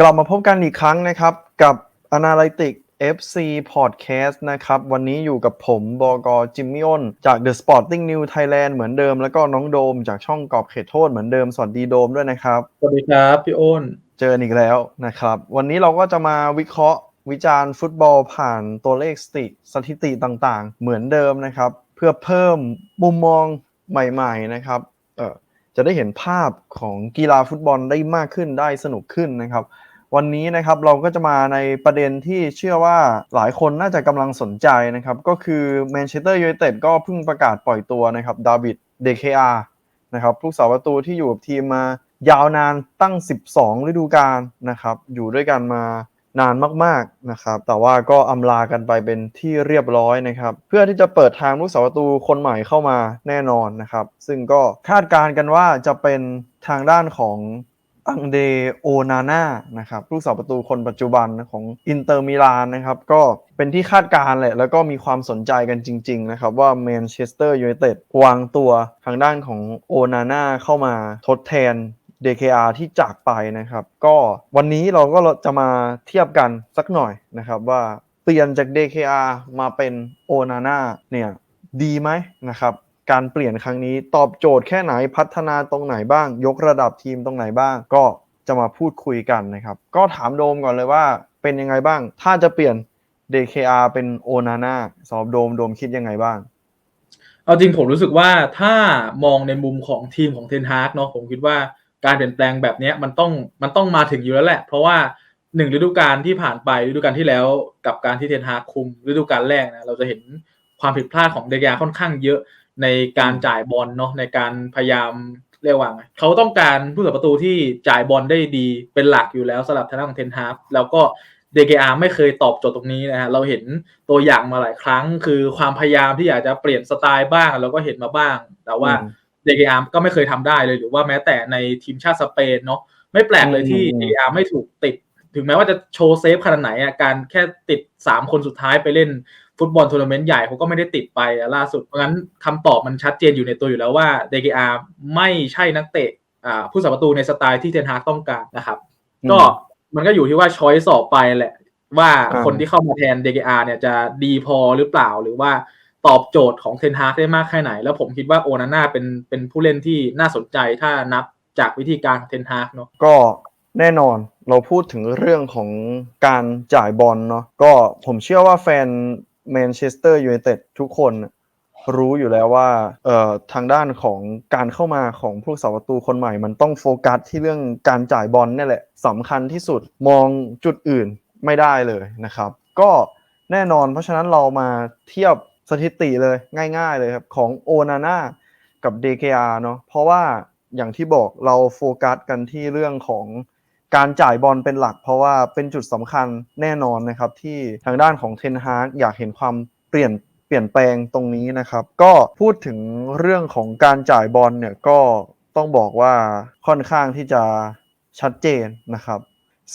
กลับมาพบกันอีกครั้งนะครับ กับ Analytic FC Podcast นะครับ วันนี้อยู่กับผมบกจิมมี่อ้นจาก The Sporting New Thailand เหมือนเดิม แล้วก็น้องโดมจากช่องกรอบเขตโทษเหมือนเดิม สวัสดีโดมด้วยนะครับ สวัสดีครับพี่อ้น เจอกันอีกแล้วนะครับ วันนี้เราก็จะมาวิเคราะห์วิจารณ์ฟุตบอลผ่านตัวเลขสถิติสถิติต่างๆ เหมือนเดิมนะครับ เพื่อเพิ่มมุมมองใหม่ๆนะครับเออจะได้เห็นภาพของกีฬาฟุตบอลได้มากขึ้นได้สนุกขึ้นนะครับ วันนี้นะครับเราก็จะมาในประเด็นที่เชื่อว่าหลายคนน่าจะกำลังสนใจนะครับ ก็คือแมนเชสเตอร์ยูไนเต็ดก็เพิ่งประกาศปล่อยตัวนะครับดาวิดเดเคอานะครับผู้สาประตูที่อยู่กับทีมมายาวนานตั้ง 12 ฤดูกาลนะครับ อยู่ด้วยกันมานานมากๆนะครับ แต่ว่าก็อำลากันไปเป็นที่เรียบร้อยนะครับ เพื่อที่จะเปิดทางผู้สาประตูคนใหม่เข้ามาแน่นอนนะครับ ซึ่งก็คาดการณ์กันว่าจะเป็นทางด้านของ อังเดโอนาน่านะครับผู้สาประตูคนปัจจุบันของอินเตอร์มิลานนะครับก็เป็นที่คาดการณ์แหละแล้วก็มีความสนใจกันจริง ๆ นะครับ ว่าแมนเชสเตอร์ยูไนเต็ดวางตัวทางด้านของโอนาน่าเข้ามาทดแทน DKR ที่จากไปนะครับ ก็วันนี้เราก็จะมาเทียบกันสักหน่อยนะครับ ว่าเปลี่ยนจาก DKR มาเป็นโอนาน่าเนี่ยดีไหมนะครับ การเปลี่ยนครั้งนี้ตอบโจทย์แค่ไหนพัฒนาตรงไหนบ้าง ยกระดับทีมตรงไหนบ้าง ก็จะมาพูดคุยกันนะครับ ก็ถามโดมก่อนเลยว่าเป็นยังไงบ้าง ถ้าจะเปลี่ยน DKR เป็นโอนาน่าสอบโดมโดมคิดยังไงบ้าง เอาจริงผมรู้สึกว่าถ้ามองในมุมของทีมของเทนฮาร์กเนาะผมคิดว่าการเปลี่ยนแปลงแบบนี้มันต้องมันต้องมาถึงอยู่แล้วแหละ เพราะว่าหนึ่งฤดูกาลที่ผ่านไปฤดูกาลที่แล้วกับการที่เทนฮากคุมฤดูกาลแรกนะเราจะเห็นความผิดพลาดของเดกยาค่อนข้างเยอะ ในการจ่ายบอลเนาะในการพยายามเรียกว่าไงเขาต้องการผู้สัประตูที่จ่ายบอลได้ดีเป็นหลักอยู่แล้วสำหรับทางด้านของเทนฮากแล้วก็ DKR ไม่เคยตอบโจทย์ตรงนี้นะฮะเราเห็นตัวอย่างมาหลายครั้ง คือความพยายามที่อยากจะเปลี่ยนสไตล์บ้างเราก็เห็นมาบ้าง แต่ว่าอืม DKR ก็ไม่เคยทำได้เลยหรือว่าแม้แต่ในทีมชาติสเปนเนาะไม่แปลกเลยที่อืม DKR ไม่ถูกติด ถึงแม้ว่าจะโชว์เซฟขนาดไหนอะการแค่ติด 3 คนสุดท้ายไปเล่น ฟุตบอลทัวร์นาเมนต์ใหญ่เขาก็ไม่ได้ติดไปอะล่าสุด เพราะงั้นคำตอบมันชัดเจนอยู่ในตัวอยู่แล้วว่า DKR ไม่ใช่นักเตะอ่าผู้สัประตูในสไตล์ที่เทนฮากต้องการนะครับ ก็มันก็อยู่ที่ว่าช้อยสอบไปแหละ ว่าอ่าคนที่เข้ามาแทน DKR เนี่ยจะดีพอหรือเปล่าหรือว่าตอบโจทย์ของเทนฮากได้มากแค่ไหน แล้วผมคิดว่าโอนาน่าเป็นเป็นผู้เล่นที่น่าสนใจถ้านับจากวิธีการของเทนฮากเนาะก็แน่นอนเราพูดถึงเรื่องของการจ่ายบอลเนาะก็ผมเชื่อว่าแฟน แมนเชสเตอร์ยูไนเต็ดทุกคนรู้อยู่แล้วว่าเอ่อทางด้านของการเข้ามาของผู้สาประตูคนใหม่ มันต้องโฟกัสที่เรื่องการจ่ายบอลนี่แหละสำคัญที่สุดมองจุดอื่นไม่ได้เลยนะครับ ก็แน่นอนเพราะฉะนั้นเรามาเทียบสถิติเลยง่าย ๆเลยครับ ของโอนาน่ากับ DKR เนาะเพราะว่าอย่างที่บอกเราโฟกัสกันที่เรื่องของ การจ่ายบอลเป็นหลัก เพราะว่าเป็นจุดสำคัญแน่นอนนะครับ ที่ทางด้านของเทนฮากอยากเห็นความเปลี่ยนเปลี่ยนแปลงตรงนี้นะครับ ก็พูดถึงเรื่องของการจ่ายบอลเนี่ยก็ต้องบอกว่าค่อนข้างที่จะชัดเจนนะครับ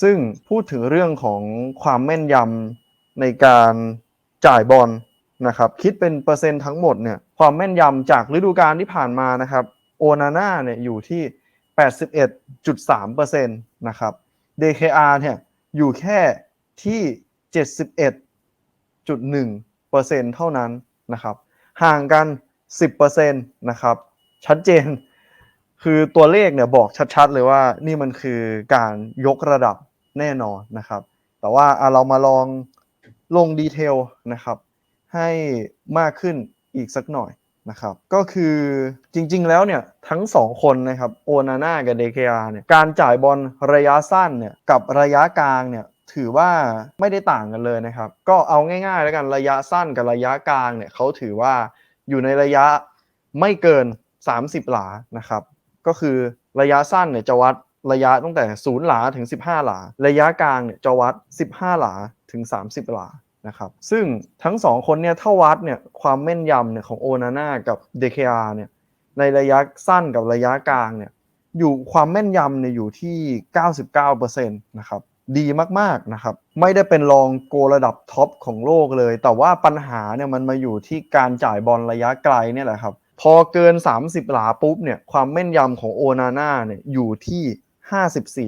ซึ่งพูดถึงเรื่องของความแม่นยำในการจ่ายบอลนะครับ คิดเป็นเปอร์เซ็นต์ทั้งหมดเนี่ยความแม่นยำจากฤดูกาลที่ผ่านมานะครับโอนาน่าเนี่ยอยู่ที่ 81.3%นะครับ DKR เนี่ยอยู่แค่ที่ 71.1%เท่านั้นนะครับ ห่างกัน 10%นะครับ ชัดเจน คือตัวเลขเนี่ยบอกชัดๆเลยว่านี่มันคือการยกระดับแน่นอนนะครับ แต่ว่าอะเรามาลองลงดีเทลนะครับ ให้มากขึ้นอีกสักหน่อย นะครับก็คือจริงๆแล้วเนี่ยทั้งสองคนนะครับโอนาน่ากับเดเคอาเนี่ยการจ่ายบอลระยะสั้นเนี่ยกับระยะกลางเนี่ยถือว่าไม่ได้ต่างกันเลยนะครับ ก็เอาง่ายๆแล้วกันระยะสั้นกับระยะกลางเนี่ยเขาถือว่าอยู่ในระยะไม่เกิน 30 หลานะครับก็คือระยะสั้นเนี่ยจะวัดระยะตั้งแต่ 0 หลาถึง 15 หลา ระยะกลางเนี่ยจะวัด 15 หลาถึง 30 หลา นะครับซึ่งทั้งสองคนเนี่ยถ้าวัดเนี่ยความแม่นยำเนี่ยของโอนาน่ากับ DKR เนี่ยในระยะสั้นกับระยะกลางเนี่ยอยู่ความแม่นยำเนี่ยอยู่ที่ 99%นะครับดีมากๆนะครับไม่ได้เป็นรองโกระดับท็อปของโลกเลย แต่ว่าปัญหาเนี่ยมันมาอยู่ที่การจ่ายบอลระยะไกลเนี่ยแหละครับพอเกิน 30 หลาปุ๊บเนี่ยความแม่นยำของโอนาน่าเนี่ยอยู่ที่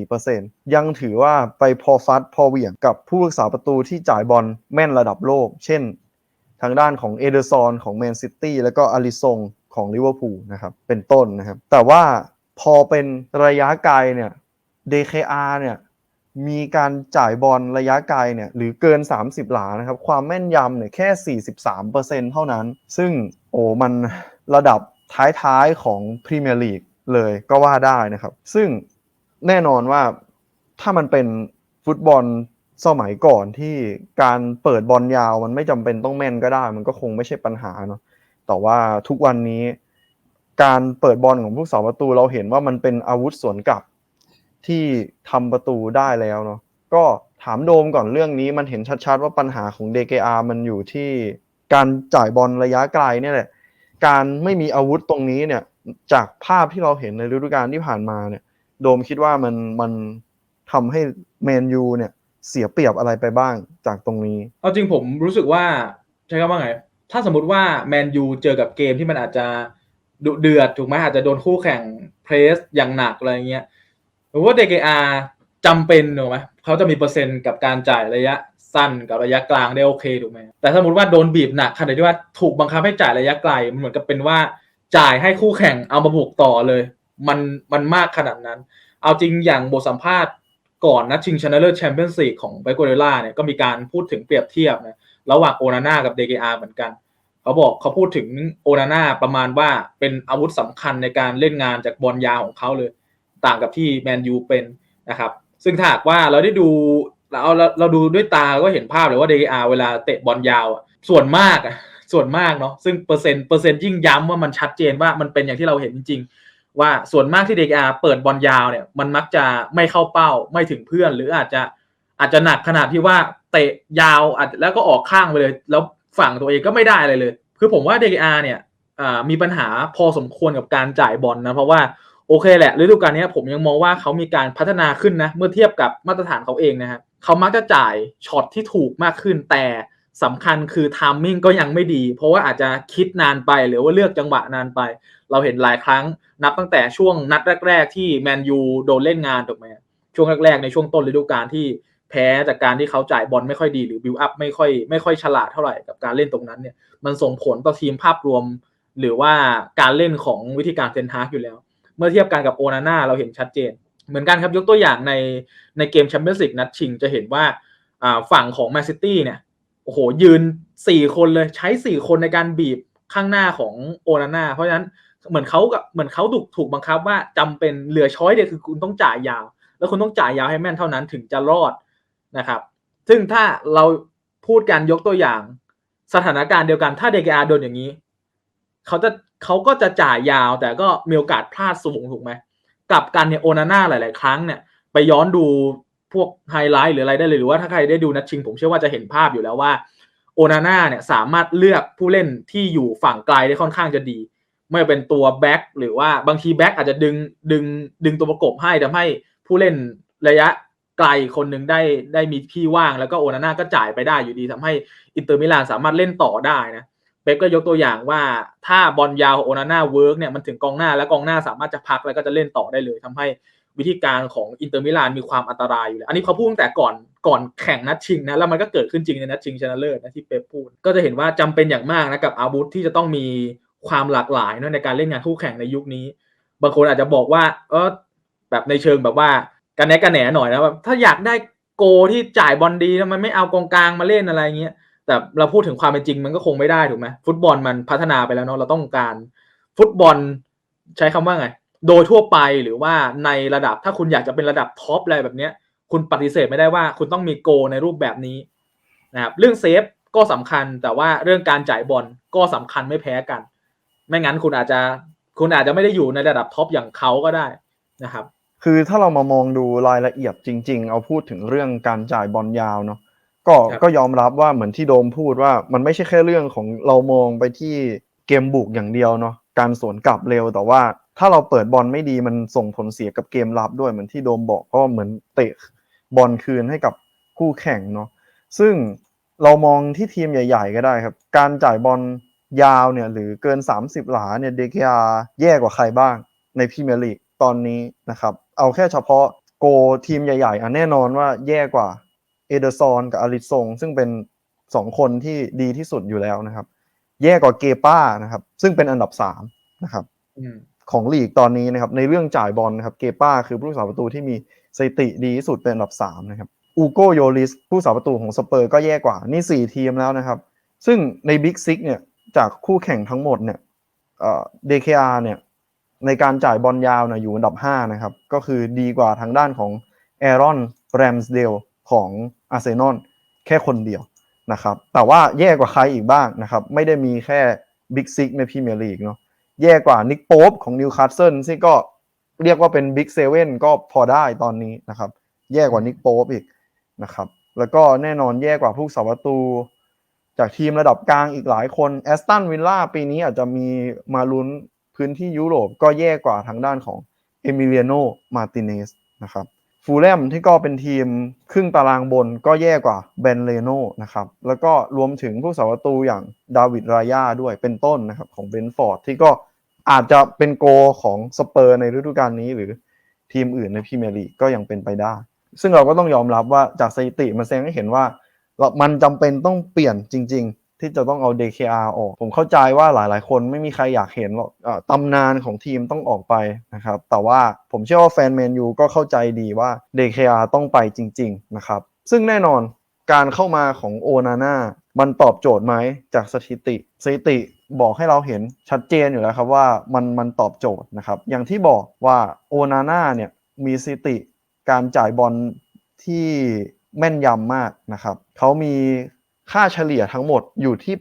54%ยังถือว่าไปพอฟัดพอเหวี่ยงกับผู้รักษาประตูที่จ่ายบอลแม่นระดับโลก เช่น ทางด้านของเอเดอร์ซอนของแมนซิตี้แล้วก็อาริซงของลิเวอร์พูลนะครับ เป็นต้นนะครับ แต่ว่าพอเป็นระยะไกลเนี่ย DKR เนี่ยมีการจ่ายบอลระยะไกลเนี่ยหรือเกิน 30 หลานะครับ ความแม่นยำเนี่ยแค่ 43%เท่านั้น ซึ่งโอ้มันระดับท้ายๆของพรีเมียร์ลีกเลยก็ว่าได้นะครับ ซึ่ง แน่นอนว่าถ้ามันเป็นฟุตบอลสมัยก่อนที่การเปิดบอลยาวมันไม่จำเป็นต้องแม่นก็ได้ มันก็คงไม่ใช่ปัญหาเนาะแต่ว่าทุกวันนี้การเปิดบอลของผู้สาประตูเราเห็นว่ามันเป็นอาวุธสวนกลับที่ทำประตูได้แล้วเนาะก็ถามโดมก่อนเรื่องนี้มันเห็นชัดๆว่าปัญหาของ DKR มันอยู่ที่การจ่ายบอลระยะไกลเนี่ยแหละ การไม่มีอาวุธตรงนี้เนี่ย จากภาพที่เราเห็นในฤดูกาลที่ผ่านมาเนี่ย โดมคิดว่ามันมันทำให้แมนยูเนี่ยเสียเปรียบอะไรไปบ้างจากตรงนี้ เอาจริงผมรู้สึกว่าใช้คำว่าไง ถ้าสมมติว่าแมนยูเจอกับเกมที่มันอาจจะดุเดือดถูกไหมอาจจะโดนคู่แข่งเพรสอย่างหนักอะไรเงี้ยหรือว่า DKR จำเป็นถูกไหมเขาจะมีเปอร์เซ็นต์กับการจ่ายระยะสั้นกับระยะกลางได้โอเคถูกไหมแต่สมมติว่าโดนบีบหนักขนาดที่ว่าถูกบังคับให้จ่ายระยะไกลมันเหมือนกับเป็นว่าจ่ายให้คู่แข่งเอามาบุกต่อเลย มันมันมากขนาดนั้น เอาจริงอย่างบทสัมภาษณ์ก่อนนัดชิงชนะเลิศแชมเปี้ยนส์ลีกของไบโกเดล่าเนี่ยก็มีการพูดถึงเปรียบเทียบนะระหว่างโอนาน่ากับ DKR เหมือนกัน เขาบอกเขาพูดถึงโอนาน่าประมาณว่าเป็นอาวุธสำคัญในการเล่นงานจากบอลยาวของเขาเลย ต่างกับที่แมนยูเป็นนะครับ ซึ่งถ้าหากว่าเราได้ดูเราเราเราดูด้วยตาก็เห็นภาพเลยว่า DKR เวลาเตะบอลยาวอะส่วนมากอะส่วนมากเนาะซึ่งเปอร์เซ็นต์เปอร์เซ็นต์ยิ่งย้ำว่ามันชัดเจนว่ามันเป็นอย่างที่เราเห็นจริง ว่าส่วนมากที่ DKR เปิดบอลยาวเนี่ยมันมักจะไม่เข้าเป้าไม่ถึงเพื่อน หรืออาจจะอาจจะหนักขนาดที่ว่าเตะยาวอาจแล้วก็ออกข้างไปเลย แล้วฝั่งตัวเองก็ไม่ได้อะไรเลย คือผมว่า DKR เนี่ยมีปัญหาพอสมควรกับการจ่ายบอลนะเพราะว่าโอเคแหละฤดูกาลนี้ผมยังมองว่าเขามีการพัฒนาขึ้นนะเมื่อเทียบกับมาตรฐานเขาเองนะฮะเขามักจะจ่ายช็อตที่ถูกมากขึ้นแต่ สำคัญคือทามมิ่งก็ยังไม่ดี เพราะว่าอาจจะคิดนานไปหรือว่าเลือกจังหวะนานไป เราเห็นหลายครั้งนับตั้งแต่ช่วงนัดแรก ๆ ที่แมนยูโดนเล่นงานถูกไหมช่วงแรกๆในช่วงต้นฤดูกาลที่แพ้จากการที่เขาจ่ายบอลไม่ค่อยดีหรือบิวอัพไม่ค่อยไม่ค่อยฉลาดเท่าไหร่กับการเล่นตรงนั้นเนี่ยมันส่งผลต่อทีมภาพรวม หรือว่าการเล่นของวิธีการเซนทาร์กอยู่แล้ว เมื่อเทียบกันกับโอนาน่าเราเห็นชัดเจน เหมือนกันครับยกตัวอย่างในในเกมแชมเปี้ยนส์ลีกนัดชิงจะเห็นว่าฝั่งของแมนซิตี้เนี่ย โอ้โห ยืน4คนเลยใช้4คนในการบีบข้างหน้าของโอนาน่าเพราะฉะนั้นเหมือนเขากับเหมือนเขาถูกถูกบังคับว่าจำเป็นเหลือช้อยเดียวคือคุณต้องจ่ายยาว แล้วคุณต้องจ่ายยาวให้แม่นเท่านั้นถึงจะรอดนะครับ ซึ่งถ้าเราพูดกันยกตัวอย่าง สถานการณ์เดียวกันถ้าเดกอาโดนอย่างนี้เขาจะเขาก็จะจ่ายยาว แต่ก็มีโอกาสพลาดสูงถูกไหมกลับกันเนี่ยโอนาน่าหลาย ๆ ครั้งเนี่ยไปย้อนดู พวกไฮไลท์หรืออะไรได้เลยหรือว่าถ้าใครได้ดูนัดชิง ผมเชื่อว่าจะเห็นภาพอยู่แล้วว่าโอนาน่าเนี่ยสามารถเลือกผู้เล่นที่อยู่ฝั่งไกลได้ค่อนข้างจะดี ไม่เป็นตัวแบ็กหรือว่าบางทีแบ็กอาจจะดึงดึงดึงตัวประกบให้ทำให้ผู้เล่นระยะไกลคนหนึ่งได้ได้มีที่ว่างแล้วก็โอนาน่าก็จ่ายไปได้อยู่ดีทำให้อินเตอร์มิลานสามารถเล่นต่อได้นะเป๊ปก็ยกตัวอย่างว่าถ้าบอลยาวโอนาน่าเวิร์กเนี่ยมันถึงกองหน้าแล้วกองหน้าสามารถจะพักแล้วก็จะเล่นต่อได้เลยทำให้ วิธีการของอินเตอร์มิลานมีความอันตรายอยู่แล้วอันนี้เขาพูดตั้งแต่ก่อนก่อนแข่งนัดชิงนะแล้วมันก็เกิดขึ้นจริงในนัดชิงชนะเลิศนะที่เป๊ปพูดก็จะเห็นว่าจำเป็นอย่างมากนะกับอาวุธที่จะต้องมีความหลากหลายนะในการเล่นงานคู่แข่งในยุคนี้ บางคนอาจจะบอกว่าเออแบบในเชิงแบบว่ากันแนกันแหนหน่อยนะแบบถ้าอยากได้โกที่จ่ายบอลดีทำไมไม่เอากองกลางมาเล่นอะไรเงี้ยแต่เราพูดถึงความเป็นจริงมันก็คงไม่ได้ถูกไหมฟุตบอลมันพัฒนาไปแล้วเนาะเราต้องการฟุตบอลใช้คำว่าไง โดยทั่วไปหรือว่าในระดับถ้าคุณอยากจะเป็นระดับท็อปอะไรแบบเนี้ย คุณปฏิเสธไม่ได้ว่าคุณต้องมีโกในรูปแบบนี้นะครับเรื่องเซฟก็สำคัญแต่ว่าเรื่องการจ่ายบอลก็สำคัญไม่แพ้กัน ไม่งั้นคุณอาจจะคุณอาจจะไม่ได้อยู่ในระดับท็อปอย่างเขาก็ได้นะครับ คือถ้าเรามามองดูรายละเอียดจริง ๆ เอาพูดถึงเรื่องการจ่ายบอลยาวเนาะก็ก็ยอมรับว่าเหมือนที่โดมพูดว่ามันไม่ใช่แค่เรื่องของเรามองไปที่เกมบุกอย่างเดียวเนาะการสวนกลับเร็วแต่ว่า ถ้าเราเปิดบอลไม่ดีมันส่งผลเสียกับเกมรับด้วยเหมือนที่โดมบอกเพราะเหมือนเตะบอลคืนให้กับคู่แข่งเนาะซึ่งเรามองที่ทีมใหญ่ ๆ ก็ได้ครับ การจ่ายบอลยาวเนี่ยหรือเกิน 30 หลาเนี่ยเดกยาแย่กว่าใครบ้างในพรีเมียร์ลีกตอนนี้นะครับ เอาแค่เฉพาะโกทีมใหญ่ๆอะแน่นอนว่าแย่กว่าเอเดอร์ซอนกับอาริซงซึ่งเป็นสองคนที่ดีที่สุดอยู่แล้วนะครับ แย่กว่าเกป้านะครับ ซึ่งเป็นอันดับสามนะครับอืม ของลีกตอนนี้นะครับ ในเรื่องจ่ายบอลนะครับเกป้าคือผู้สาประตูที่มีสถิติดีที่สุดเป็นอันดับสามนะครับอูโกโยลิสผู้สาประตูของสเปอร์ก็แย่กว่านี่สี่ทีมแล้วนะครับ ซึ่งในบิ๊กซิกเนี่ยจากคู่แข่งทั้งหมดเนี่ยเอ่อ DKR เนี่ยในการจ่ายบอลยาวนี่ยอยู่อันดับ 5 นะครับ ก็คือดีกว่าทางด้านของแอรอนแรมสเดลของอาร์เซนอลแค่คนเดียวนะครับ แต่ว่าแย่กว่าใครอีกบ้างนะครับ ไม่ได้มีแค่บิ๊กซิกในพรีเมียร์ลีกเนาะ แย่กว่านิกโป๊ปของนิวคาสเซิลซึ่งก็เรียกว่าเป็นบิ๊กเซเว่นก็พอได้ตอนนี้นะครับ แย่กว่านิกโป๊ปอีกนะครับ แล้วก็แน่นอนแย่กว่าผู้สาประตู จากทีมระดับกลางอีกหลายคนแอสตันวิลล่าปีนี้อาจจะมีมาลุ้นพื้นที่ยุโรปก็แย่กว่าทางด้านของเอมิเลียโนมาติเนสนะครับ ฟูลแลมที่ก็เป็นทีมครึ่งตารางบนก็แย่กว่าเบนเลโนนะครับ แล้วก็รวมถึงผู้สาประตูอย่างดาวิดรายาด้วยเป็นต้นนะครับของเบนฟอร์ดที่ก็อาจจะเป็นโกของสเปอร์ในฤดูกาลนี้หรือทีมอื่นในพรีเมียร์ลีกก็ยังเป็นไปได้ ซึ่งเราก็ต้องยอมรับว่าจากสถิติมันแสดงให้เห็นว่า มันจำเป็นต้องเปลี่ยนจริง ๆ ที่จะต้องเอา DKR ออก ผมเข้าใจว่าหลาย ๆ คนไม่มีใครอยากเห็นหรอกตำนานของทีมต้องออกไปนะครับ แต่ว่าผมเชื่อว่าแฟนแมนยูก็เข้าใจดีว่า DKR ต้องไปจริง ๆ นะครับ ซึ่งแน่นอนการเข้ามาของโอนาน่ามันตอบโจทย์ไหมจากสถิติ สถิติบอกให้เราเห็นชัดเจนอยู่แล้วครับว่ามันมันตอบโจทย์นะครับ อย่างที่บอกว่าโอนาน่าเนี่ยมีสถิติการจ่ายบอลที่แม่นยำมากนะครับ เขามี ค่าเฉลี่ยทั้งหมดอยู่ที่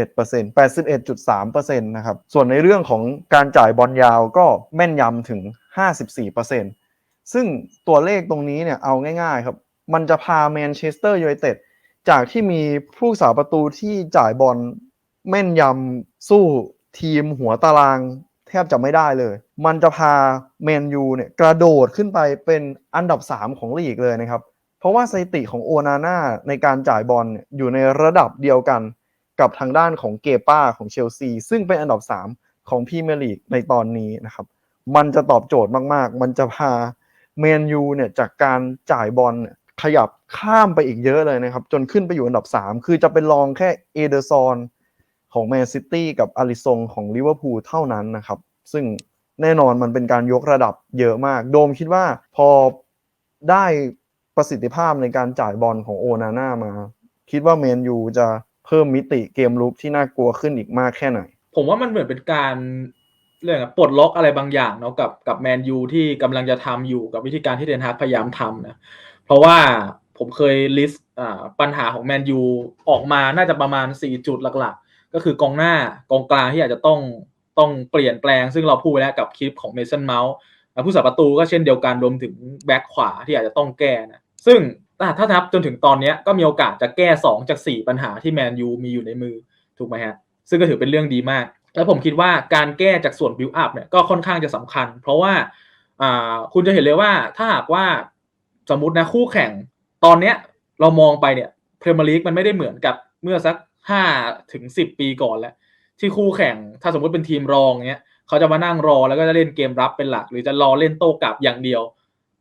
81% 81.3%นะครับ ส่วนในเรื่องของการจ่ายบอลยาวก็แม่นยำถึง 54%ซึ่งตัวเลขตรงนี้เนี่ยเอาง่ายๆครับ มันจะพาแมนเชสเตอร์ยูไนเต็ดจากที่มีผู้สาประตูที่จ่ายบอลแม่นยำสู้ทีมหัวตารางแทบจะไม่ได้เลย มันจะพาแมนยูเนี่ยกระโดดขึ้นไปเป็นอันดับ 3 ของลีกเลยนะครับ เพราะว่าสถิติของโอนาน่าในการจ่ายบอลอยู่ในระดับเดียวกันกับทางด้านของเกป้าของเชลซี ซึ่งเป็นอันดับ 3 ของพรีเมียร์ลีกในตอนนี้นะครับ มันจะตอบโจทย์มากๆ มันจะพาแมนยูเนี่ยจากการจ่ายบอลขยับข้ามไปอีกเยอะเลยนะครับ จนขึ้นไปอยู่อันดับ 3 คือจะเป็นรองแค่เอเดอร์ซอนของแมนซิตี้กับอาริซงของลิเวอร์พูลเท่านั้นนะครับ ซึ่งแน่นอนมันเป็นการยกระดับเยอะมาก โดมคิดว่าพอได้ ประสิทธิภาพในการจ่ายบอลของโอนาน่ามา คิดว่าแมนยูจะเพิ่มมิติเกมลุกที่น่ากลัวขึ้นอีกมากแค่ไหน ผมว่ามันเหมือนเป็นการเรื่องปลดล็อกอะไรบางอย่างเนาะกับกับแมนยูที่กำลังจะทำอยู่กับวิธีการที่เดนฮากพยายามทำนะเพราะว่าผมเคยลิสต์ปัญหาของแมนยูออกมาน่าจะประมาณ 4 จุดหลักๆ ก็คือกองหน้ากองกลางที่อาจจะต้องต้องเปลี่ยนแปลง ซึ่งเราพูดไปแล้วกับคลิปของเมสันเมาส์ผู้สับประตูก็เช่นเดียวกันรวมถึงแบ็คขวาที่อาจจะต้องแก้นะ ซึ่งถ้าถ้านับจนถึงตอนเนี้ยก็มีโอกาสจะแก้ 2 จาก 4 ปัญหาที่แมนยูมีอยู่ในมือถูกไหมฮะซึ่งก็ถือเป็นเรื่องดีมาก แล้วผมคิดว่าการแก้จากส่วนบิวอัพเนี่ยก็ค่อนข้างจะสำคัญ เพราะว่าอ่าคุณจะเห็นเลยว่าถ้าหากว่าสมมตินะคู่แข่งตอนเนี้ยเรามองไปเนี่ยพรีเมียร์ลีกมันไม่ได้เหมือนกับเมื่อสักห้าถึงสิบปีก่อนแล้ว ที่คู่แข่งถ้าสมมติเป็นทีมรองเนี้ยเขาจะมานั่งรอแล้วก็จะเล่นเกมรับเป็นหลัก หรือจะรอเล่นโต้กลับอย่างเดียว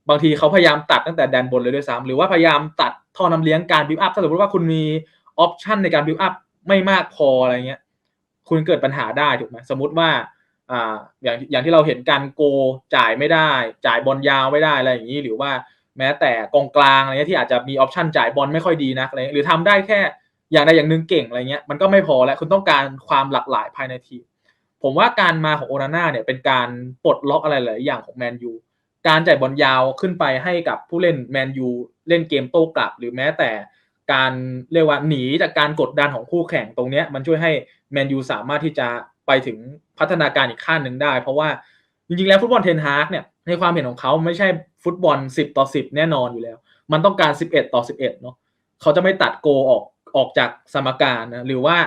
บางทีเขาพยายามตัดตั้งแต่แดนบนเลยด้วยซ้ำหรือว่าพยายามตัดท่อนำเลี้ยงการบิวอัพถ้าสมมติว่าคุณมีออปชันในการบิวอัพไม่มากพออะไรเงี้ย คุณเกิดปัญหาได้ถูกไหมสมมติว่าอ่าอย่างอย่างที่เราเห็นการโกจ่ายไม่ได้ จ่ายบอลยาวไม่ได้อะไรอย่างนี้หรือว่าแม้แต่กองกลางอะไรเงี้ยที่อาจจะมีออปชันจ่ายบอลไม่ค่อยดีนักอะไรเงี้ยหรือทำได้แค่อย่างใดอย่างหนึ่งเก่งอะไรเงี้ยมันก็ไม่พอแล้วคุณต้องการความหลากหลายภายในทีมผมว่าการมาของโอนาน่าเนี่ยเป็นการปลดล็อกอะไรหลายอย่างของแมนยู การจ่ายบอลยาวขึ้นไปให้กับผู้เล่นแมนยูเล่นเกมโต้กลับ หรือแม้แต่การเรียกว่าหนีจากการกดดันของคู่แข่งตรงนี้มันช่วยให้แมนยูสามารถที่จะไปถึงพัฒนาการอีกขั้นหนึ่งได้ เพราะว่าจริงๆแล้วฟุตบอลเทนฮาร์กเนี่ยในความเห็นของเขาไม่ใช่ฟุตบอล 10 ต่อ 10 แน่นอนอยู่แล้ว มันต้องการ 11 ต่อ 11 เนาะเขาจะไม่ตัดโกออกออกจากสมการนะหรือว่า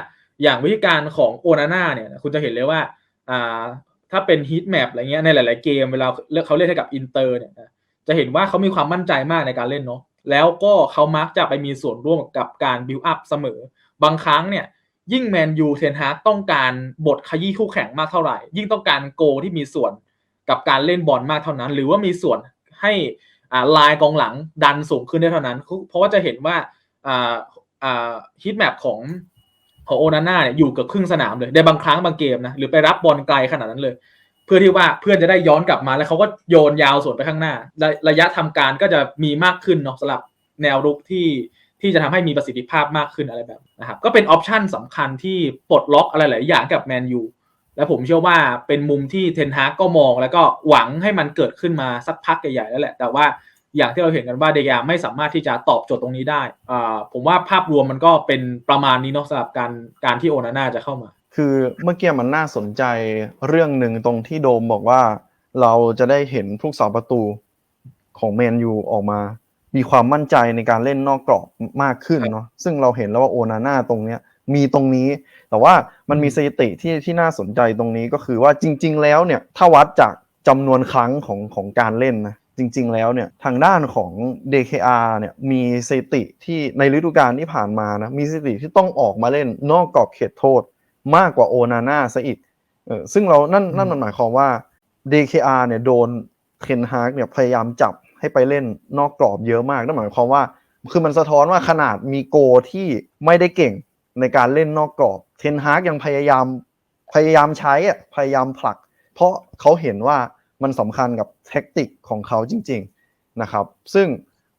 อย่างวิธีการของโอนาน่าเนี่ยคุณจะเห็นเลยว่าอ่า ถ้าเป็นฮีทแมปอะไรเงี้ยในหลาย ๆ เกมเวลาเขาเล่นให้กับอินเตอร์เนี่ยจะเห็นว่าเขามีความมั่นใจมากในการเล่นเนาะแล้วก็เขามักจะไปมีส่วนร่วมกับการบิวอัพเสมอ บางครั้งเนี่ย ยิ่งแมนยูเทนฮากต้องการบทขยี้คู่แข่งมากเท่าไหร่ ยิ่งต้องการโกที่มีส่วนกับการเล่นบอลมากเท่านั้น หรือว่ามีส่วนให้อ่าลายกองหลังดันสูงขึ้นได้เท่านั้น เพราะว่าจะเห็นว่าอ่าอ่าฮิตแมปของ ของโอนาน่าเนี่ยอยู่เกับครึ่งสนามเลยในบางครั้งบางเกมนะหรือไปรับบอลไกลขนาดนั้นเลย เพื่อที่ว่าเพื่อนจะได้ย้อนกลับมาแล้วเขาก็โยนยาวสวนไปข้างหน้า ระระยะทำการก็จะมีมากขึ้นเนาะสำหรับแนวรุกที่ที่จะทำให้มีประสิทธิภาพมากขึ้นอะไรแบบนะครับก็เป็นออปชันสำคัญที่ปลดล็อกอะไรหลายอย่างกับแมนยูและผมเชื่อว่าเป็นมุมที่เทนฮากก็มองแล้วก็หวังให้มันเกิดขึ้นมาสักพักใหญ่ๆแล้วแหละ แต่ว่า อย่างที่เราเห็นกันว่าเดียไม่สามารถที่จะตอบโจทย์ตรงนี้ได้ผมว่าภาพรวมมันก็เป็นประมาณนี้เนาะสำหรับการการที่โอนาน่าจะเข้ามา คือเมื่อกี้มันน่าสนใจเรื่องหนึ่งตรงที่โดมบอกว่าเราจะได้เห็นผู้สาประตูของแมนยูออกมา มีความมั่นใจในการเล่นนอกกรอบมากขึ้นเนาะซึ่งเราเห็นแล้วว่าโอนาน่าตรงเนี้ยมีตรงนี้ แต่ว่ามันมีสถิติที่ที่น่าสนใจตรงนี้ก็คือว่าจริง ๆ แล้วเนี่ยถ้าวัดจากจำนวนครั้งของของการเล่นนะ จริง ๆ แล้วเนี่ยทางด้านของ DKR เนี่ยมีสถิติที่ในฤดูกาลที่ผ่านมานะมีสถิติที่ต้องออกมาเล่นนอกกรอบเขตโทษมากกว่าโอนาน่าซะอีกเออซึ่งเรานั่นนั่นมันหมายความว่า DKR เนี่ยโดนเคนฮากเนี่ยพยายามจับให้ไปเล่นนอกกรอบเยอะมากนั่นหมายความว่า คือมันสะท้อนว่าขนาดมีโกที่ไม่ได้เก่งในการเล่นนอกกรอบเทนฮากยังพยายามพยายามใช้อะพยายามผลัก เพราะเขาเห็นว่า มันสำคัญกับแท็กติกของเขาจริง ๆนะครับ ซึ่ง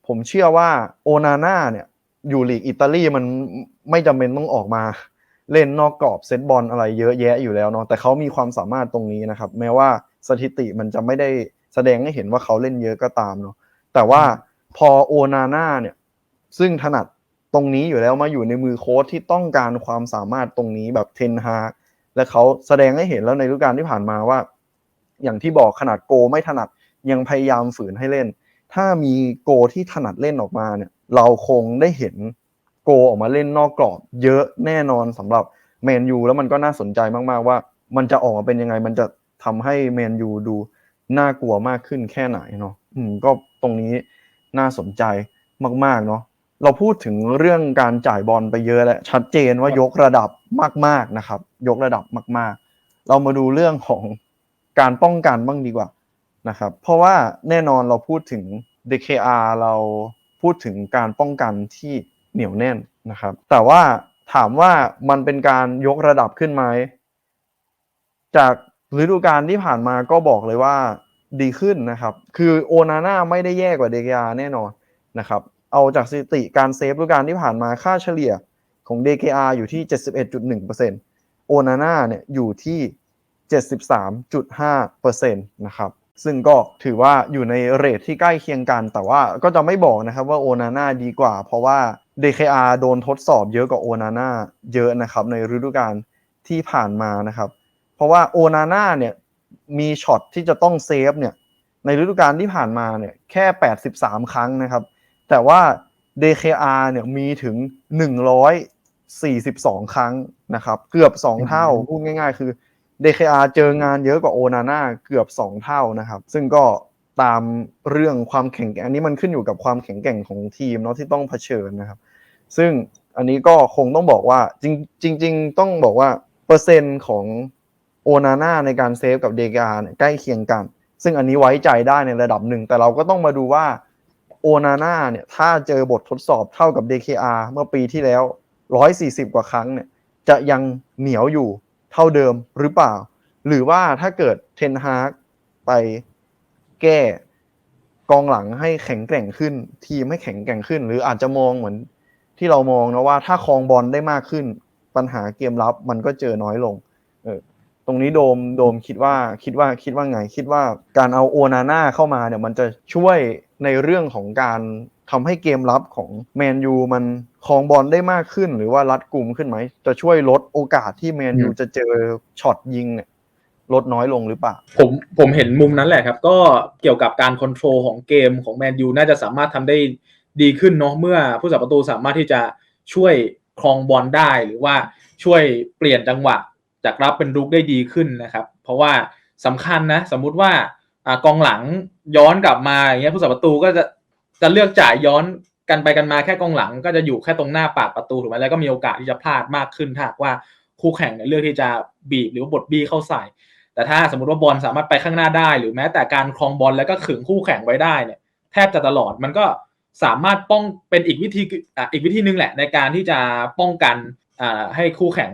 ผมเชื่อว่าโอนาน่าเนี่ยอยู่ลีกอิตาลีมันไม่จำเป็นต้องออกมาเล่นนอกกรอบเซตบอลอะไรเยอะแยะอยู่แล้วเนาะแต่เขามีความสามารถตรงนี้นะครับ แม้ว่าสถิติมันจะไม่ได้แสดงให้เห็นว่าเขาเล่นเยอะก็ตามเนาะแต่ว่าพอโอนาน่าเนี่ยซึ่งถนัดตรงนี้อยู่แล้วมาอยู่ในมือโค้ชที่ต้องการความสามารถตรงนี้แบบเทนฮากและเขาแสดงให้เห็นแล้วในฤดูกาลที่ผ่านมาว่า อย่างที่บอกขนาดโกไม่ถนัดยังพยายามฝืนให้เล่น ถ้ามีโกที่ถนัดเล่นออกมาเนี่ยเราคงได้เห็นโกออกมาเล่นนอกกรอบ เยอะแน่นอนสำหรับแมนยูแล้วมันก็น่าสนใจมากๆว่า มันจะออกมาเป็นยังไง มันจะทำให้แมนยูดูน่ากลัวมากขึ้นแค่ไหนเนาะอืมก็ตรงนี้น่าสนใจมากๆเนาะเราพูดถึงเรื่องการจ่ายบอลไปเยอะแล้วชัดเจนว่ายกระดับมาก ๆนะครับ ยกระดับมาก ๆ เรามาดูเรื่องของ การป้องกันบ้างดีกว่านะครับ เพราะว่าแน่นอนเราพูดถึง DKR เราพูดถึงการป้องกันที่เหนียวแน่นนะครับ แต่ว่าถามว่ามันเป็นการยกระดับขึ้นไหมจากฤดูกาลที่ผ่านมาก็บอกเลยว่าดีขึ้นนะครับ คือโอนาน่าไม่ได้แย่กว่าเดกาแน่นอนนะครับ เอาจากสถิติการเซฟฤดูกาลที่ผ่านมาค่าเฉลี่ยของ DKR อยู่ที่ 71.1%โอนาน่าเนี่ยอยู่ที่ 73.5%นะครับซึ่งก็ถือว่าอยู่ในเรทที่ใกล้เคียงกัน แต่ว่าก็จะไม่บอกนะครับว่าโอนาน่าดีกว่า เพราะว่า DKR โดนทดสอบเยอะกว่าโอนาน่าเยอะนะครับในฤดูกาลที่ผ่านมานะครับ เพราะว่าโอนาน่าเนี่ยมีช็อตที่จะต้องเซฟเนี่ยในฤดูกาลที่ผ่านมาเนี่ยแค่ 83 ครั้งนะครับ แต่ว่า DKR เนี่ยมีถึง 142 ครั้งนะครับ เกือบ 2 เท่าพูดง่าย ๆ คือ DKR เจองานเยอะกว่าโอนาน่าเกือบ 2 เท่านะครับ ซึ่งก็ตามเรื่องความแข็งแกร่งอันนี้มันขึ้นอยู่กับความแข็งแกร่งของทีมเนาะที่ต้องเผชิญนะครับ ซึ่งอันนี้ก็คงต้องบอกว่าจริงจริงๆต้องบอกว่าเปอร์เซ็นต์ของโอนาน่าในการเซฟกับเดกาเนี่ยใกล้เคียงกัน ซึ่งอันนี้ไว้ใจได้ในระดับหนึ่ง แต่เราก็ต้องมาดูว่าโอนาน่าเนี่ยถ้าเจอบททดสอบเท่ากับ DKR เมื่อปีที่แล้ว 140 กว่าครั้งเนี่ยจะยังเหนียวอยู่ เท่าเดิมหรือเปล่า หรือว่าถ้าเกิดเทนฮาร์กไปแก้กองหลังให้แข็งแกร่งขึ้น ทีมให้แข็งแกร่งขึ้น หรืออาจจะมองเหมือนที่เรามองนะว่าถ้าครองบอลได้มากขึ้น ปัญหาเกมรับมันก็เจอน้อยลง เออ ตรงนี้โดมโดมคิดว่าคิดว่าคิดว่าไง คิดว่าการเอาโอนาน่าเข้ามาเนี่ยมันจะช่วยในเรื่องของการ ทำให้เกมรับของแมนยูมันครองบอลได้มากขึ้น หรือว่ารัดกลุ่มขึ้นไหม จะช่วยลดโอกาสที่แมนยูจะเจอช็อตยิงเนี่ยลดน้อยลงหรือเปล่า ผมผมเห็นมุมนั้นแหละครับ ก็เกี่ยวกับการคอนโทรลของเกมของแมนยูน่าจะสามารถทำได้ดีขึ้นเนาะเมื่อผู้สับประตูสามารถที่จะช่วยครองบอลได้หรือว่าช่วยเปลี่ยนจังหวะ จากรับเป็นรุกได้ดีขึ้นนะครับ เพราะว่าสำคัญนะ สมมุติว่าอ่ากองหลังย้อนกลับมาอย่างเงี้ยผู้สับประตูก็จะ จะเลือกจ่ายย้อนกันไปกันมาแค่กองหลัง ก็จะอยู่แค่ตรงหน้าปากประตูถูกไหมแล้วก็มีโอกาสที่จะพลาดมากขึ้นถ้าว่าคู่แข่งเนี่ยเลือกที่จะบีบหรือว่าบดบี้เข้าใส่ แต่ถ้าสมมติว่าบอลสามารถไปข้างหน้าได้ หรือแม้แต่การครองบอลแล้วก็ขึงคู่แข่งไว้ได้เนี่ยแทบจะตลอดมันก็สามารถป้องเป็นอีกวิธีอีกวิธีหนึงแหละ ในการที่จะป้องกันให้คู่แข่ง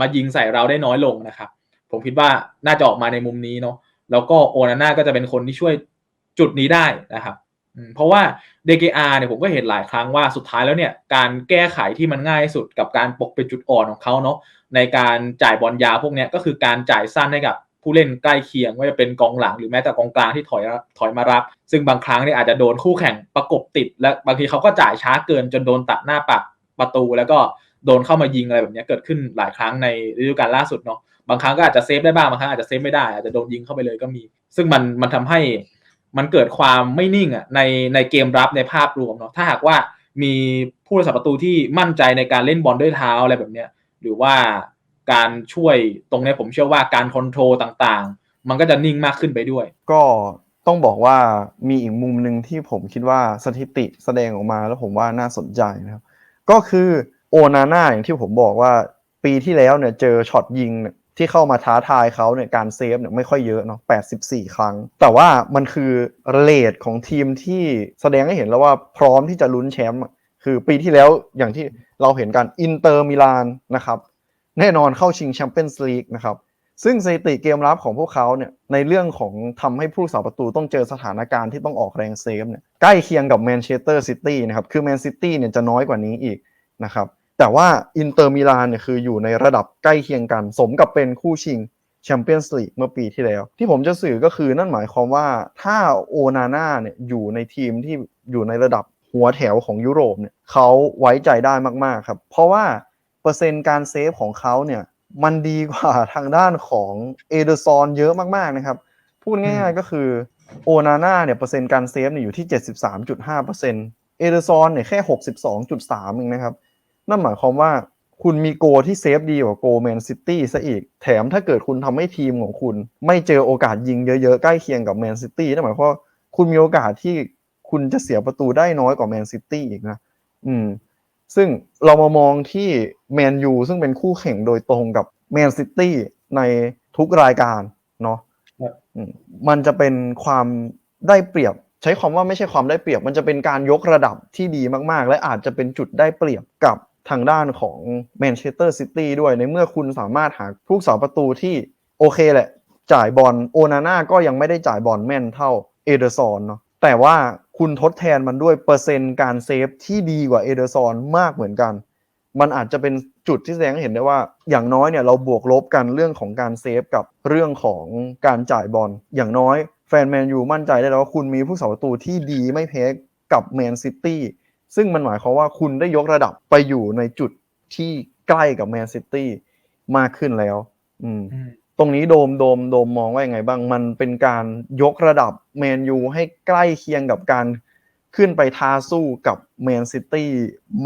มายิงใส่เราได้น้อยลงนะครับ ผมคิดว่าน่าจะออกมาในมุมนี้เนาะแล้วก็โอนาน่าก็จะเป็นคนที่ช่วยจุดนี้ได้นะครับ เพราะว่า DKR เนี่ยผมก็เห็นหลายครั้งว่าสุดท้ายแล้วเนี่ยการแก้ไขที่มันง่ายสุดกับการปกเป็นจุดอ่อนของเขาเนาะในการจ่ายบอลยาพวกเนี้ยก็คือการจ่ายสั้นให้กับผู้เล่นใกล้เคียงไม่ว่าจะเป็นกองหลังหรือแม้แต่กองกลางที่ถอยถอยมารับ ซึ่งบางครั้งเนี่ยอาจจะโดนคู่แข่งประกบติด และบางทีเขาก็จ่ายช้าเกินจนโดนตัดหน้าปักประตู แล้วก็โดนเข้ามายิงอะไรแบบนี้เกิดขึ้นหลายครั้งในฤดูกาลล่าสุดเนาะบางครั้งก็อาจจะเซฟได้บ้างบางครั้งอาจจะเซฟไม่ได้อาจจะโดนยิงเข้าไปเลยก็มี ซึ่งมันมันทำให้ มันเกิดความไม่นิ่งอะในในเกมรับในภาพรวมเนาะถ้าหากว่ามีผู้รักษาประตูที่มั่นใจในการเล่นบอลด้วยเท้าอะไรแบบเนี้ยหรือว่าการช่วยตรงนี้ผมเชื่อว่าการคอนโทรลต่างๆ มันก็จะนิ่งมากขึ้นไปด้วย ก็ต้องบอกว่ามีอีกมุมหนึ่งที่ผมคิดว่าสถิติแสดงออกมาแล้วผมว่าน่าสนใจนะครับ ก็คือโอนาน่าอย่างที่ผมบอกว่าปีที่แล้วเนี่ยเจอช็อตยิง ที่เข้ามาท้าทายเขาเนี่ยการเซฟเนี่ยไม่ค่อยเยอะเนาะ84 ครั้ง แต่ว่ามันคือเรทของทีมที่แสดงให้เห็นแล้วว่าพร้อมที่จะลุ้นแชมป์คือปีที่แล้วอย่างที่เราเห็นกันอินเตอร์มิลานนะครับแน่นอนเข้าชิงแชมเปี้ยนส์ลีกนะครับซึ่งสถิติเกมรับของพวกเขาเนี่ยในเรื่องของทำให้ผู้รักษาประตูต้องเจอสถานการณ์ที่ต้องออกแรงเซฟเนี่ยใกล้เคียงกับแมนเชสเตอร์ซิตี้นะครับคือแมนซิตี้เนี่ยจะน้อยกว่านี้อีกนะครับ แต่ว่าอินเตอร์มิลานเนี่ยคืออยู่ในระดับใกล้เคียงกัน สมกับเป็นคู่ชิงแชมเปี้ยนส์ลีกเมื่อปีที่แล้ว ที่ผมจะสื่อก็คือนั่นหมายความว่าถ้าโอนาน่าเนี่ยอยู่ในทีมที่อยู่ในระดับหัวแถวของยุโรปเนี่ยเขาไว้ใจได้มากๆครับ เพราะว่าเปอร์เซ็นต์การเซฟของเขาเนี่ยมันดีกว่าทางด้านของเอเดอร์ซอนเยอะมากๆนะครับ พูดง่ายๆก็คือโอนาน่าเนี่ยเปอร์เซ็นต์การเซฟเนี่ยอยู่ที่ 73.5%เอเดอร์ซอนเนี่ยแค่ 62.3เองนะครับ นั่นหมายความว่าคุณมีโกที่เซฟดีกว่าโกแมนซิตี้ซะอีก แถมถ้าเกิดคุณทำให้ทีมของคุณ ไม่เจอโอกาสยิงเยอะๆ ใกล้เคียงกับแมนซิตี้นั่นหมายความว่าคุณมีโอกาสที่คุณจะเสียประตูได้น้อยกว่าแมนซิตี้อีกนะ อืม ซึ่งเรามามองที่แมนยูซึ่งเป็นคู่แข่งโดยตรงกับแมนซิตี้ในทุกรายการเนาะครับอืมมันจะเป็นความได้เปรียบ ใช้คำว่าไม่ใช่ความได้เปรียบ มันจะเป็นการยกระดับที่ดีมากๆ และอาจจะเป็นจุดได้เปรียบกับ ทางด้านของแมนเชสเตอร์ซิตี้ด้วยในเมื่อคุณสามารถหาผู้สาประตูที่โอเคแหละ จ่ายบอลโอนาน่าก็ยังไม่ได้จ่ายบอลแม่นเท่าเอเดอร์ซอนเนาะแต่ว่าคุณทดแทนมันด้วยเปอร์เซ็นต์การเซฟที่ดีกว่าเอเดอร์ซอนมากเหมือนกัน มันอาจจะเป็นจุดที่แสดงเห็นได้ว่าอย่างน้อยเนี่ยเราบวกลบกันเรื่องของการเซฟกับเรื่องของการจ่ายบอลอย่างน้อยแฟนแมนยูมั่นใจได้แล้วว่าคุณมีผู้สาประตูที่ดีไม่แพ้กับแมนซิตี้ ซึ่งมันหมายความว่าคุณได้ยกระดับไปอยู่ในจุดที่ใกล้กับแมนซิตี้มากขึ้นแล้วอืมอืม ตรงนี้โดมโดมโดมมองว่ายังไงบ้าง มันเป็นการยกระดับแมนยูให้ใกล้เคียงกับการขึ้นไปท้าสู้กับแมนซิตี้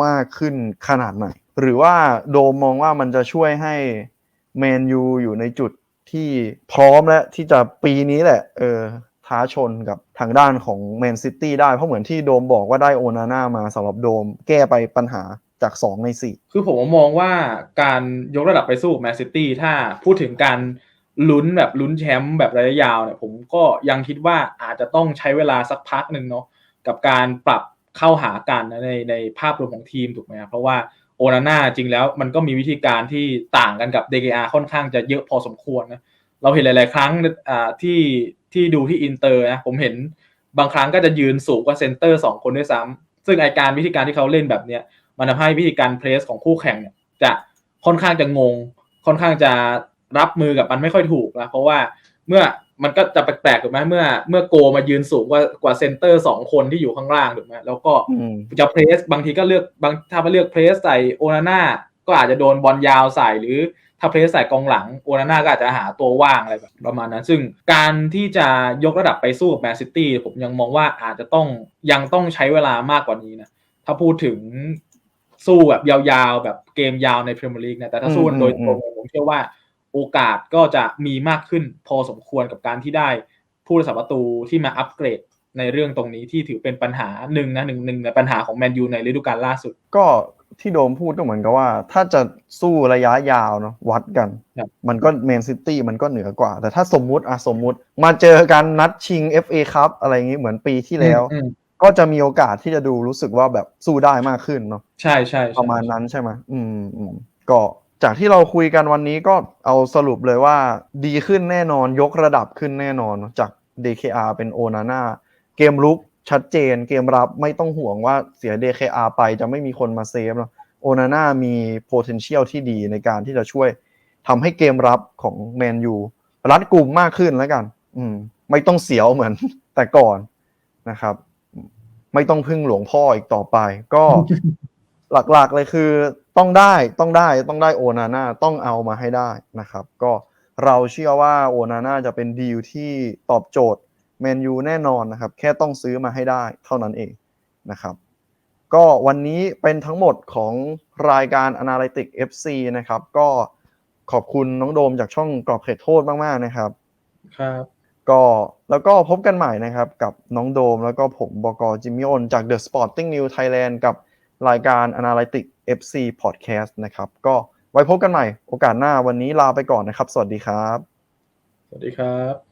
มากขึ้นขนาดไหน หรือว่าโดมมองว่ามันจะช่วยให้แมนยูอยู่ในจุดที่พร้อมและที่จะปีนี้แหละ เออ ท้าชนกับทางด้านของแมนซิตี้ได้ เพราะเหมือนที่โดมบอกว่าได้โอนาน่ามาสำหรับโดมแก้ไปปัญหาจาก 2 ใน 4 คือผมมองว่าการยกระดับไปสู้แมนซิตี้ถ้าพูดถึงการลุ้นแบบลุ้นแชมป์แบบระยะยาวเนี่ยผมก็ยังคิดว่าอาจจะต้องใช้เวลาสักพักหนึ่งเนาะกับการปรับเข้าหากันนในในภาพรวมของทีมถูกไหมครับเพราะว่าโอนาน่าจริงแล้วมันก็มีวิธีการที่ต่างกันกับ DKR ค่อนข้างจะเยอะพอสมควรนะ เราเห็นหลาย ๆ ครั้งอ่าที่ที่ดูที่อินเตอร์นะผมเห็นบางครั้งก็จะยืนสูงกว่าเซนเตอร์สองคนด้วยซ้ำซึ่งไอการวิธีการที่เขาเล่นแบบเนี้ยมันทำให้วิธีการเพลสของคู่แข่งเนี่ยจะค่อนข้างจะงง ค่อนข้างจะรับมือกับมันไม่ค่อยถูกนะเพราะว่าเมื่อมันก็จะแปลกๆถูกไหมเมื่อเมื่อโกมายืนสูงกว่ากว่าเซนเตอร์สองคนที่อยู่ข้างล่างถูกไหมแล้วก็อืมจะเพลสบางทีก็เลือกบางถ้ามาเลือกเพลสใส่โอนาน่าก็อาจจะโดนบอลยาวใส่หรือ ถ้าเพลสใส่กองหลังโอนาน่าก็อาจจะหาตัวว่างอะไรแบบประมาณนั้น ซึ่งการที่จะยกระดับไปสู้กับแมนซิตี้ผมยังมองว่าอาจจะต้องยังต้องใช้เวลามากกว่านี้นะ ถ้าพูดถึงสู้แบบยาวๆ แบบเกมยาวในพรีเมียร์ลีกนี่ยแต่ถ้าสู้โดยตรงผมเชื่อว่าโอกาสก็จะมีมากขึ้นพอสมควรกับการที่ได้ผู้รักษาประตูที่มาอัปเกรดในเรื่องตรงนี้ที่ถือเป็นปัญหาหนึ่งนะหนึ่งหนึ่งในปัญหาของแมนยูในฤดูกาลล่าสุด ก็ ที่โดมพูดก็เหมือนกับว่า ถ้าจะสู้ระยะยาวเนาะวัดกันครับมันก็แมนซิตี้มันก็เหนือกว่า แต่ถ้าสมมุติอะสมมุติมาเจอกันนัดชิง FA ครับอะไรอย่างนี้เหมือนปีที่แล้วอืมก็จะมีโอกาสที่จะดูรู้สึกว่าแบบสู้ได้มากขึ้นเนาะใช่ใช่ใช่ประมาณนั้นใช่ไหมอืมอืมก็จากที่เราคุยกันวันนี้ก็เอาสรุปเลยว่า ดีขึ้นแน่นอนยกระดับขึ้นแน่นอนจาก DKR เป็นโอนาน่าเกมลุก ชัดเจนเกมรับไม่ต้องห่วงว่าเสีย DKR ไปจะไม่มีคนมาเซฟเนาะโอนาน่ามี potential ที่ดีในการที่จะช่วยทำให้เกมรับของแมนยูรัดกลุ่มมากขึ้นแล้วกัน อืม ไม่ต้องเสียวเหมือนแต่ก่อนนะครับ ไม่ต้องพึ่งหลวงพ่ออีกต่อไป ก็หลักๆเลยคือ ต้องได้ต้องได้ต้องได้โอนาน่าต้องเอามาให้ได้นะครับ ก็เราเชื่อว่าโอนาน่าจะเป็นดีลที่ตอบโจทย์ แมนยูแน่นอนนะครับ แค่ต้องซื้อมาให้ได้เท่านั้นเองนะครับ ก็วันนี้เป็นทั้งหมดของรายการ Analytic FC นะครับ ก็ขอบคุณน้องโดมจากช่องกรอบเขตโทษมาก ๆ นะครับ ครับก็แล้วก็พบกันใหม่นะครับ กับน้องโดมแล้วก็ผมบกจิมมี่อน จาก The Sporting News Thailand กับรายการ Analytic FC Podcast นะครับ ก็ไว้พบกันใหม่โอกาสหน้าวันนี้ลาไปก่อนนะครับ สวัสดีครับ สวัสดีครับ